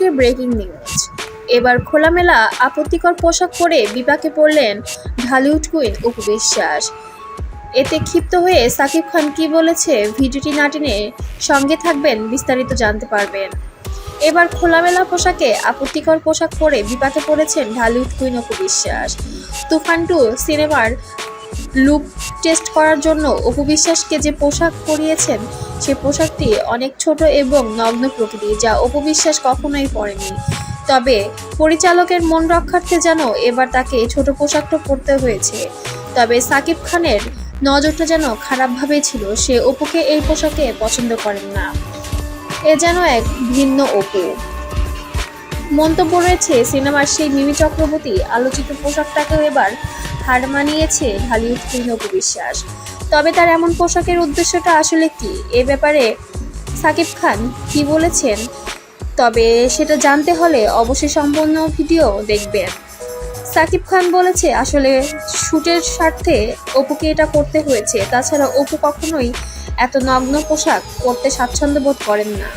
আজকে breaking news এবার খোলামেলা আপত্তিকর পোশাক পরে বিপাকে পড়লেন ঢালিউড কুইন অপু বিশ্বাস। এতে ক্ষিপ্ত হয়ে সাকিব খান কি বলেছে ভিডিওটি নাটিনে সঙ্গে থাকবেন বিস্তারিত জানতে পারবেন। এবার খোলামেলা পোশাকে আপত্তিকর পোশাক পরে বিপাকে পড়েছেন ঢালিউড কুইন অপু বিশ্বাস। তুফান টু সিনেমার লুক টেস্ট করার জন্য অপু বিশ্বাসকে যে পোশাক পরিয়েছেন সে পোশাকটি অনেক ছোট এবং নগ্ন প্রকৃতি যা অপু বিশ্বাস কখনোই পরেনি তবে পরিচালকের মন রক্ষার্থে যেন এবার তাকে ছোট পোশাকটা পরতে হয়েছে। তবে সাকিব খানের নজরটা যেন খারাপভাবে ছিল, সে অপুকে এই পোশাকে পছন্দ করেন না। এ যেন এক ভিন্ন অপু। মন্তব্য রয়েছে, সিনেমার সেই মিমি চক্রবর্তী আলোচিত পোশাকটাকেও এবার হার মানিয়েছে ঢালিউড অপু বিশ্বাস। তবে তার এমন পোশাকের উদ্দেশ্যটা আসলে কি? এ ব্যাপারে সাকিব খান কি বলেছেন? তবে সেটা জানতে হলে অবশ্যই সম্পূর্ণ ভিডিও দেখবেন। সাকিব খান বলেছে, আসলে শুটের স্বার্থে অপুকে এটা করতে হয়েছে। তাছাড়া অপু কখনোই এত নগ্ন পোশাক পরতে স্বাচ্ছন্দ্য বোধ করেন না।